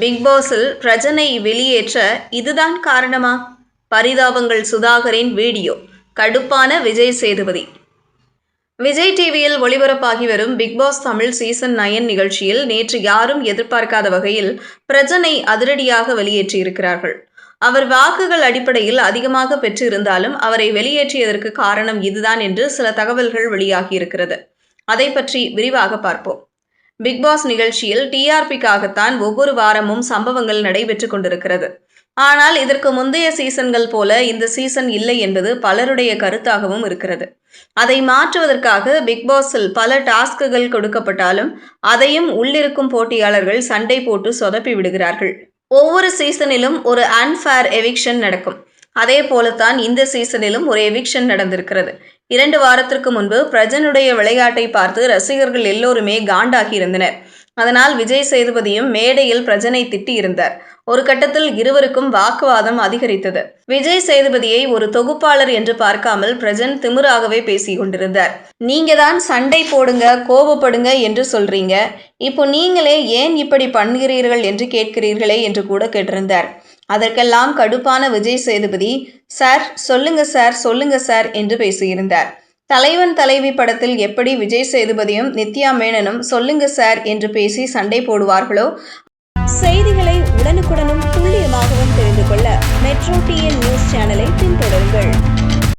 Big பாஸில் பிரஜனை வெளியேற்ற இதுதான் காரணமா? பரிதாபங்கள் சுதாகரின் வீடியோ கடுப்பான விஜய் சேதுபதி. விஜய் டிவியில் ஒளிபரப்பாகி வரும் Bigg Boss Tamil season nine நிகழ்ச்சியில் நேற்று யாரும் எதிர்பார்க்காத வகையில் பிரஜனை அதிரடியாக வெளியேற்றியிருக்கிறார்கள். அவர் வாக்குகள் அடிப்படையில் அதிகமாக பெற்றிருந்தாலும் அவரை வெளியேற்றியதற்கு காரணம் இதுதான் என்று சில தகவல்கள் வெளியாகியிருக்கிறது. அதை பற்றி விரிவாக பார்ப்போம். பிக் பாஸ் நிகழ்ச்சியில் டிஆர்பிக்காகத்தான் ஒவ்வொரு வாரமும் சம்பவங்கள் நடைபெற்று கொண்டிருக்கிறது. ஆனால் இதற்கு முந்தைய சீசன்கள் போல இந்த சீசன் இல்லை என்பது பலருடைய கருத்தாகவும் இருக்கிறது. அதை மாற்றுவதற்காக பிக் பாஸில் பல டாஸ்க்குகள் கொடுக்கப்பட்டாலும் அதையும் உள்ளிருக்கும் போட்டியாளர்கள் சண்டை போட்டு சொதப்பி விடுகிறார்கள். ஒவ்வொரு சீசனிலும் ஒரு அன்ஃபேர் எவிக்ஷன் நடக்கும். அதே போலத்தான் இந்த சீசனிலும் ஒரு எவிக்ஷன் நடந்திருக்கிறது. இரண்டு வாரத்திற்கு முன்பு பிரஜனுடைய விளையாட்டை பார்த்து ரசிகர்கள் எல்லோருமே காண்டாகி இருந்தனர். அதனால் விஜய் சேதுபதியும் மேடையில் பிரஜனை திட்டியிருந்தார் ஒரு கட்டத்தில் இருவருக்கும் வாக்குவாதம் அதிகரித்தது. விஜய் சேதுபதியை ஒரு தொகுப்பாளர் என்று பார்க்காமல் பிரஜன் திமிராகவே பேசிக்கொண்டிருந்தார் நீங்க தான் சண்டை போடுங்க கோபப்படுங்க என்று சொல்றீங்க. இப்போ நீங்களே ஏன் இப்படி பண்ணுகிறீர்கள் என்று கேட்கிறீர்களே என்று கூட கேட்டிருந்தார். அதற்கெல்லாம் கடுப்பான விஜய் சேதுபதி சார் சொல்லுங்க சார் சொல்லுங்க சார் என்று பேசியிருந்தார். தலைவன் தலைவி படத்தில் எப்படி விஜய் சேதுபதியும் நித்யா மேனனும் சொல்லுங்க சார் என்று பேசி சண்டை போடுவார்களோ செய்திகளை உடனுக்குடனும் துல்லியமாகவும் தெரிந்து கொள்ள மெட்ரோ டிஎன் நியூஸ் சேனலை பின்தொடருங்கள்.